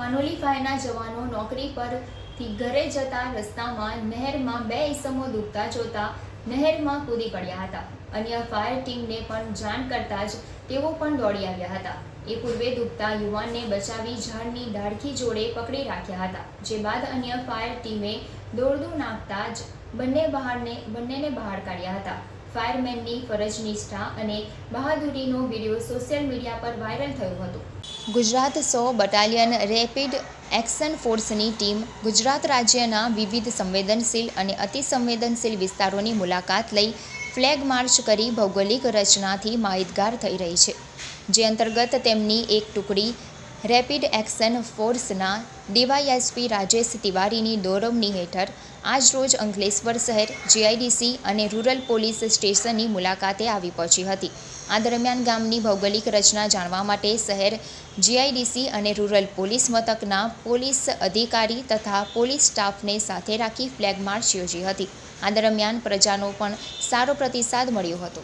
માનોલી ફાયરના જવાનો નોકરી પરથી ઘરે જતા રસ્તામાં નહેરમાં બે ઇસમો ડૂબતા જોતા નહેરમાં કૂદી પડ્યા હતા. અન્ય ફાયર ટીમને પણ જાણ કરતા જ તેઓ પણ દોડી આવ્યા હતા. એ પૂર્વે ડૂબતા યુવાનને બચાવી ઝાડની ડાળખી જોડે પકડી રાખ્યા હતા, જે બાદ અન્ય ફાયર ટીમે દોરડું નાખતા જ બંને બહારને, બંનેને બહાર કાઢ્યા હતા. ફાયરમેનની ફરજ નિષ્ઠા અને બહાદુરીનો વીડિયો સોશિયલ મીડિયા પર વાયરલ થયો હતો. ગુજરાત સો બટાલિયન રેપિડ એક્શન ફોર્સની ટીમ ગુજરાત રાજ્યના વિવિધ સંવેદનશીલ અને અતિસંવેદનશીલ વિસ્તારોની મુલાકાત લઈ ફ્લેગ માર્ચ કરી ભૌગોલિક રચનાથી માહિતગાર થઈ રહી છે. જે અંતર્ગત તેમની એક ટુકડી રેપિડ એક્શન ફોર્સના D Y S P Rajesh તિવારીની દોરવણી હેઠળ આજરોજ અંકલેશ્વર શહેર, જીઆઈડીસી અને રૂરલ પોલીસ સ્ટેશનની મુલાકાતે આવી પહોંચી હતી. આ દરમિયાન ગામની ભૌગોલિક રચના જાણવા માટે શહેર, જીઆઈડીસી અને રૂરલ પોલીસ મથકના પોલીસ અધિકારી તથા પોલીસ સ્ટાફને સાથે રાખી ફ્લેગ માર્ચ યોજી હતી. આ દરમિયાન પ્રજાનો પણ સારો પ્રતિસાદ મળ્યો હતો.